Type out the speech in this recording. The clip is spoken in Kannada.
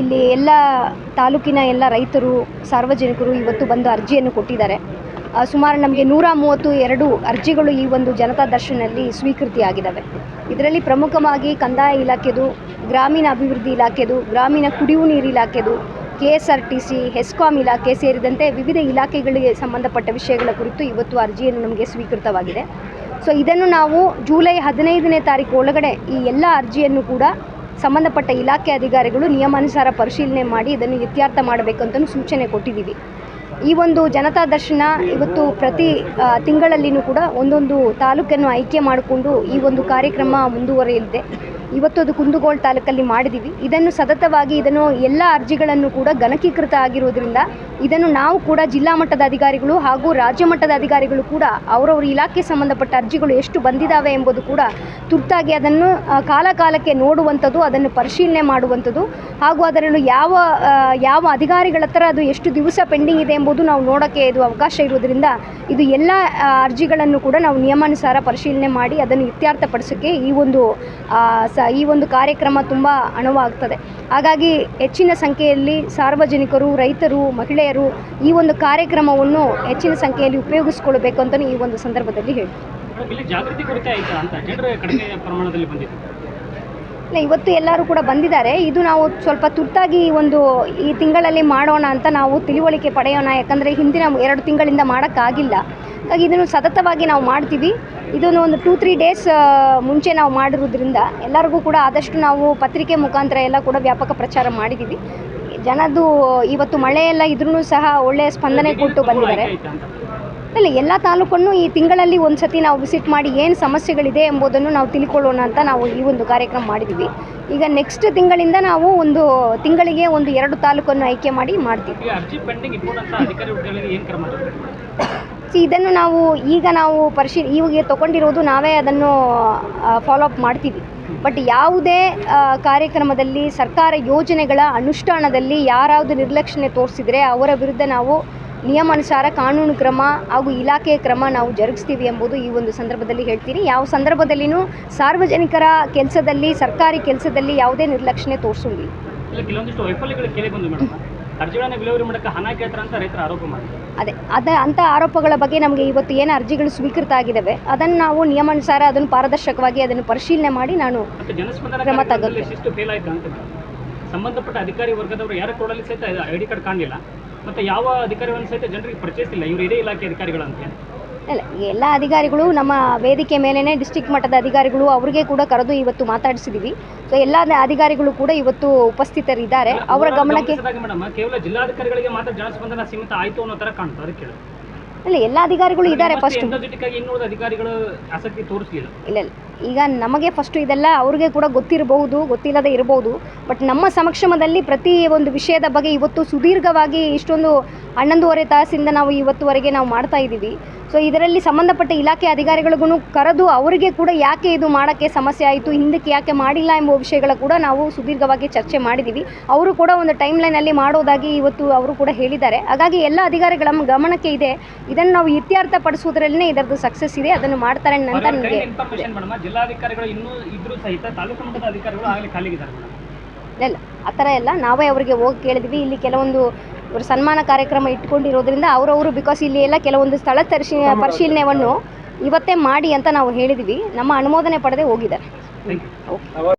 ಇಲ್ಲಿ ಎಲ್ಲ ತಾಲೂಕಿನ ಎಲ್ಲ ರೈತರು, ಸಾರ್ವಜನಿಕರು ಇವತ್ತು ಬಂದು ಅರ್ಜಿಯನ್ನು ಕೊಟ್ಟಿದ್ದಾರೆ. ಸುಮಾರು ನಮಗೆ ನೂರ ಮೂವತ್ತು ಎರಡು ಅರ್ಜಿಗಳು ಈ ಒಂದು ಜನತಾ ದರ್ಶನಲ್ಲಿ ಸ್ವೀಕೃತಿಯಾಗಿದ್ದಾವೆ. ಇದರಲ್ಲಿ ಪ್ರಮುಖವಾಗಿ ಕಂದಾಯ ಇಲಾಖೆದು, ಗ್ರಾಮೀಣ ಅಭಿವೃದ್ಧಿ ಇಲಾಖೆದು, ಗ್ರಾಮೀಣ ಕುಡಿಯುವ ನೀರು ಇಲಾಖೆದು K S R T C HESCOM ಇಲಾಖೆ ಸೇರಿದಂತೆ ವಿವಿಧ ಇಲಾಖೆಗಳಿಗೆ ಸಂಬಂಧಪಟ್ಟ ವಿಷಯಗಳ ಕುರಿತು ಇವತ್ತು ಅರ್ಜಿಯನ್ನು ನಮಗೆ ಸ್ವೀಕೃತವಾಗಿದೆ. ಸೊ, ಇದನ್ನು ನಾವು ಜೂಲೈ ಹದಿನೈದನೇ ತಾರೀಕು ಒಳಗಡೆ ಈ ಎಲ್ಲ ಅರ್ಜಿಯನ್ನು ಕೂಡ ಸಂಬಂಧಪಟ್ಟ ಇಲಾಖೆ ಅಧಿಕಾರಿಗಳು ನಿಯಮಾನುಸಾರ ಪರಿಶೀಲನೆ ಮಾಡಿ ಇದನ್ನು ಇತ್ಯರ್ಥ ಮಾಡಬೇಕಂತಲೂ ಸೂಚನೆ ಕೊಟ್ಟಿದ್ದೀವಿ. ಈ ಒಂದು ಜನತಾ ದರ್ಶನ ಇವತ್ತು ಪ್ರತಿ ತಿಂಗಳಲ್ಲಿನೂ ಕೂಡ ಒಂದೊಂದು ತಾಲೂಕನ್ನು ಆಯ್ಕೆ ಮಾಡಿಕೊಂಡು ಈ ಒಂದು ಕಾರ್ಯಕ್ರಮ ಮುಂದುವರಿಯಲಿದೆ. ಇವತ್ತು ಅದು ಕುಂದಗೋಳ ತಾಲೂಕಲ್ಲಿ ಮಾಡಿದ್ದೀವಿ ಇದನ್ನು ಸತತವಾಗಿ ಇದನ್ನು ಎಲ್ಲ ಅರ್ಜಿಗಳನ್ನು ಕೂಡ ಗಣಕೀಕೃತ ಆಗಿರೋದ್ರಿಂದ ಇದನ್ನು ನಾವು ಕೂಡ ಜಿಲ್ಲಾ ಮಟ್ಟದ ಅಧಿಕಾರಿಗಳು ಹಾಗೂ ರಾಜ್ಯ ಮಟ್ಟದ ಅಧಿಕಾರಿಗಳು ಕೂಡ ಅವರವ್ರ ಇಲಾಖೆ ಸಂಬಂಧಪಟ್ಟ ಅರ್ಜಿಗಳು ಎಷ್ಟು ಬಂದಿದ್ದಾವೆ ಎಂಬುದು ಕೂಡ ತುರ್ತಾಗಿ ಅದನ್ನು ಕಾಲಕಾಲಕ್ಕೆ ಕಾಲ ಕಾಲಕ್ಕೆ ನೋಡುವಂಥದ್ದು, ಅದನ್ನು ಪರಿಶೀಲನೆ ಮಾಡುವಂಥದ್ದು ಹಾಗೂ ಅದರಲ್ಲೂ ಯಾವ ಯಾವ ಅಧಿಕಾರಿಗಳ ಹತ್ರ ಅದು ಎಷ್ಟು ದಿವಸ ಪೆಂಡಿಂಗ್ ಇದೆ ಎಂಬುದು ನಾವು ನೋಡೋಕ್ಕೆ ಇದು ಅವಕಾಶ ಇರುವುದರಿಂದ ಇದು ಎಲ್ಲ ಅರ್ಜಿಗಳನ್ನು ಕೂಡ ನಾವು ನಿಯಮಾನುಸಾರ ಪರಿಶೀಲನೆ ಮಾಡಿ ಅದನ್ನು ಇತ್ಯರ್ಥಪಡಿಸೋಕ್ಕೆ ಈ ಒಂದು ಸ ಈ ಒಂದು ಕಾರ್ಯಕ್ರಮ ತುಂಬ ಅಣುವಾಗ್ತದೆ. ಹಾಗಾಗಿ ಹೆಚ್ಚಿನ ಸಂಖ್ಯೆಯಲ್ಲಿ ಸಾರ್ವಜನಿಕರು ರೈತರು ಮಹಿಳೆಯರು ಈ ಒಂದು ಕಾರ್ಯಕ್ರಮವನ್ನು ಹೆಚ್ಚಿನ ಸಂಖ್ಯೆಯಲ್ಲಿ ಉಪಯೋಗಿಸ್ಕೊಳ್ಬೇಕು ಅಂತಲೂ ಈ ಒಂದು ಸಂದರ್ಭದಲ್ಲಿ ಹೇಳಿ. ಇಲ್ಲಿ ಇವತ್ತು ಎಲ್ಲರೂ ಕೂಡ ಬಂದಿದ್ದಾರೆ. ಇದು ನಾವು ಸ್ವಲ್ಪ ತುರ್ತಾಗಿ ಒಂದು ಈ ತಿಂಗಳಲ್ಲಿ ಮಾಡೋಣ ಅಂತ ನಾವು ತಿಳುವಳಿಕೆ ಪಡೆಯೋಣ. ಯಾಕಂದರೆ ಹಿಂದಿನ ಎರಡು ತಿಂಗಳಿಂದ ಮಾಡೋಕ್ಕಾಗಿಲ್ಲ. ಹಾಗಾಗಿ ಇದನ್ನು ಸತತವಾಗಿ ನಾವು ಮಾಡ್ತೀವಿ. ಇದನ್ನು ಒಂದು ಟೂ ತ್ರೀ ಡೇಸ್ ಮುಂಚೆ ನಾವು ಮಾಡಿರೋದ್ರಿಂದ ಎಲ್ಲರಿಗೂ ಕೂಡ ಆದಷ್ಟು ನಾವು ಪತ್ರಿಕೆ ಮುಖಾಂತರ ಎಲ್ಲ ಕೂಡ ವ್ಯಾಪಕ ಪ್ರಚಾರ ಮಾಡಿದ್ದೀವಿ. ಜನದ್ದು, ಇವತ್ತು ಮಳೆ ಎಲ್ಲ ಇದ್ರೂ ಸಹ ಒಳ್ಳೆಯ ಸ್ಪಂದನೆ ಕೊಟ್ಟು ಬಂದಿದ್ದಾರೆ. ಇಲ್ಲ, ಎಲ್ಲ ತಾಲೂಕನ್ನು ಈ ತಿಂಗಳಲ್ಲಿ ಒಂದು ಸತಿ ನಾವು ವಿಸಿಟ್ ಮಾಡಿ ಏನು ಸಮಸ್ಯೆಗಳಿದೆ ಎಂಬುದನ್ನು ನಾವು ತಿಳ್ಕೊಳ್ಳೋಣ ಅಂತ ನಾವು ಈ ಒಂದು ಕಾರ್ಯಕ್ರಮ ಮಾಡಿದ್ದೀವಿ. ಈಗ ನೆಕ್ಸ್ಟ್ ತಿಂಗಳಿಂದ ನಾವು ಒಂದು, ತಿಂಗಳಿಗೆ ಒಂದು ಎರಡು ತಾಲೂಕನ್ನು ಆಯ್ಕೆ ಮಾಡಿ ಮಾಡ್ತೀವಿ. ಸೊ ಇದನ್ನು ನಾವು ಈಗ ನಾವು ಪರಿಶೀಲ ಇವಾಗ ತಗೊಂಡಿರೋದು ನಾವೇ ಅದನ್ನು ಫಾಲೋ ಅಪ್ ಮಾಡ್ತೀವಿ. ಬಟ್ ಯಾವುದೇ ಕಾರ್ಯಕ್ರಮದಲ್ಲಿ, ಸರ್ಕಾರ ಯೋಜನೆಗಳ ಅನುಷ್ಠಾನದಲ್ಲಿ ಯಾರಾದರೂ ನಿರ್ಲಕ್ಷಣೆ ತೋರಿಸಿದರೆ ಅವರ ವಿರುದ್ಧ ನಾವು ನಿಯಮಾನುಸಾರ ಕಾನೂನು ಕ್ರಮ ಹಾಗೂ ಇಲಾಖೆ ಕ್ರಮ ನಾವು ಜರುಗಿಸ್ತೀವಿ ಎಂಬುದು ಈ ಒಂದು ಸಂದರ್ಭದಲ್ಲಿ ಹೇಳ್ತೀನಿ. ಯಾವ ಸಂದರ್ಭದಲ್ಲಿನೂ ಸಾರ್ವಜನಿಕರ ಕೆಲಸದಲ್ಲಿ, ಸರ್ಕಾರಿ ಕೆಲಸದಲ್ಲಿ ಯಾವುದೇ ನಿರ್ಲಕ್ಷಣೆ ತೋರಿಸೋಂಗಿಲ್ಲ ಅರ್ಜಿಗಳನ್ನ ವಿಲೇವಾರಿ ಮಾಡಕ್ಕೆ ಹಣ ಕೇಳ್ತಾರ ಅಂತ ರೈತರ ಆರೋಪ ಅದೇ ಅದ ಅಂಥ ಆರೋಪಗಳ ಬಗ್ಗೆ ನಮಗೆ ಇವತ್ತು ಏನು ಅರ್ಜಿಗಳು ಸ್ವೀಕೃತ ಆಗಿದ್ದಾವೆ ಅದನ್ನು ನಾವು ನಿಯಮಾನುಸಾರ ಅದನ್ನು ಪಾರದರ್ಶಕವಾಗಿ ಅದನ್ನು ಪರಿಶೀಲನೆ ಮಾಡಿ ನಾನು ಮತ್ತೆ ಕ್ರಮ ಕಾರ್ಯಕ್ರಮದಲ್ಲಿ ತಗೊಳ್ತೇವೆ. ಶಿಸ್ತು ಫೇಲ್ ಆಯ್ತಾ ಅಂತ ಸಂಬಂಧಪಟ್ಟ ಅಧಿಕಾರಿ ವರ್ಗದವರು ಯಾರ ಕೊಡಲಿ ಸಹಿತ ಐ ಡಿ ಕಾರ್ಡ್ ಕಾಣಲಿಲ್ಲ. ಮತ್ತೆ ಯಾವ ಅಧಿಕಾರಿಗಳನ್ನು ಸಹಿತ ಜನರಿಗೆ ಪರಿಚಯಿಸಿಲ್ಲ ಇವರು ಇದೇ ಇಲಾಖೆ ಅಧಿಕಾರಿಗಳಂತ. ಇಲ್ಲ ಎಲ್ಲ ಅಧಿಕಾರಿಗಳು ನಮ್ಮ ವೇದಿಕೆ ಮೇಲೇ ಡಿಸ್ಟಿಕ್ ಮಟ್ಟದ ಅಧಿಕಾರಿಗಳು ಅವರಿಗೆ ಕೂಡ ಕರೆದು ಇವತ್ತು ಮಾತಾಡಿಸಿದ್ದೀವಿ ಸೊ ಎಲ್ಲ ಅಧಿಕಾರಿಗಳು ಕೂಡ ಇವತ್ತು ಉಪಸ್ಥಿತರಿದ್ದಾರೆ. ಅವರ ಗಮನಕ್ಕೆ ಕೇವಲ ಜಿಲ್ಲಾಧಿಕಾರಿಗಳಿಗೆ ಮಾತ್ರ ಜನಸ್ಪಂದನ ಸೀಮಿತ ಆಯ್ತು ಅನ್ನೋ ತರ ಕಾಣ್ತಾರೆ ಇಲ್ಲ ಎಲ್ಲ ಅಧಿಕಾರಿಗಳು ಇದ್ದಾರೆ ಫಸ್ಟ್ ಅಧಿಕಾರಿಗಳು ಆಸಕ್ತಿ ತೋರಿಸಲಿಲ್ಲ? ಇಲ್ಲ ಇಲ್ಲ. ಈಗ ನಮಗೆ ಫಸ್ಟು ಇದೆಲ್ಲ ಅವ್ರಿಗೆ ಕೂಡ ಗೊತ್ತಿರಬಹುದು ಗೊತ್ತಿಲ್ಲದೆ ಇರಬಹುದು. ಬಟ್ ನಮ್ಮ ಸಮಕ್ಷಮದಲ್ಲಿ ಪ್ರತಿ ಒಂದು ವಿಷಯದ ಬಗ್ಗೆ ಇವತ್ತು ಸುದೀರ್ಘವಾಗಿ ಇಷ್ಟೊಂದು ಹನ್ನೊಂದುವರೆ ತಾಸಿಂದ ನಾವು ಇವತ್ತುವರೆಗೆ ನಾವು ಮಾಡ್ತಾ ಇದ್ದೀವಿ. ಸೊ ಇದರಲ್ಲಿ ಸಂಬಂಧಪಟ್ಟ ಇಲಾಖೆ ಅಧಿಕಾರಿಗಳಿಗೂ ಕರೆದು ಅವರಿಗೆ ಕೂಡ ಯಾಕೆ ಇದು ಮಾಡೋಕ್ಕೆ ಸಮಸ್ಯೆ ಆಯಿತು ಹಿಂದಕ್ಕೆ ಯಾಕೆ ಮಾಡಿಲ್ಲ ಎಂಬ ವಿಷಯಗಳ ಕೂಡ ನಾವು ಸುದೀರ್ಘವಾಗಿ ಚರ್ಚೆ ಮಾಡಿದ್ದೀವಿ. ಅವರು ಕೂಡ ಒಂದು ಟೈಮ್ ಲೈನಲ್ಲಿ ಮಾಡೋದಾಗಿ ಇವತ್ತು ಅವರು ಕೂಡ ಹೇಳಿದ್ದಾರೆ. ಹಾಗಾಗಿ ಎಲ್ಲ ಅಧಿಕಾರಿಗಳ ಗಮನಕ್ಕೆ ಇದೆ. ಇದನ್ನು ನಾವು ಇತ್ಯರ್ಥ ಪಡಿಸೋದ್ರಲ್ಲೇ ಇದರದ್ದು ಸಕ್ಸಸ್ ಇದೆ ಅದನ್ನು ಮಾಡ್ತಾರೆ ಅಂತ ನನಗೆ ಇನ್ಫಾರ್ಮೇಶನ್ ಮೇಡಮ್ ಜಿಲ್ಲಾಧಿಕಾರಿಗಳು ಇನ್ನೂ ಇದ್ರೂ ಸಹಿತ ತಾಲೂಕು ಮಟ್ಟದ ಅಧಿಕಾರಿಗಳು ಆಗಲಿ ಖಾಲಿಗಿದ್ದಾರೆ ಮೇಡಮ್ ಇಲ್ಲ ಆ ಥರ ಎಲ್ಲ ನಾವೇ ಅವರಿಗೆ ಹೋಗಿ ಕೇಳಿದ್ವಿ. ಇಲ್ಲಿ ಕೆಲವೊಂದು ಅವರು ಸನ್ಮಾನ ಕಾರ್ಯಕ್ರಮ ಇಟ್ಕೊಂಡಿರೋದ್ರಿಂದ ಅವರವರು ಬಿಕಾಸ್ ಇಲ್ಲಿ ಎಲ್ಲ ಕೆಲವೊಂದು ಸ್ಥಳ ತರಿಸಿ ಪರಿಶೀಲನೆಯನ್ನು ಇವತ್ತೇ ಮಾಡಿ ಅಂತ ನಾವು ಹೇಳಿದ್ವಿ. ನಮ್ಮ ಅನುಮೋದನೆ ಪಡೆದೇ ಹೋಗಿದ್ದಾರೆ. Thank you okay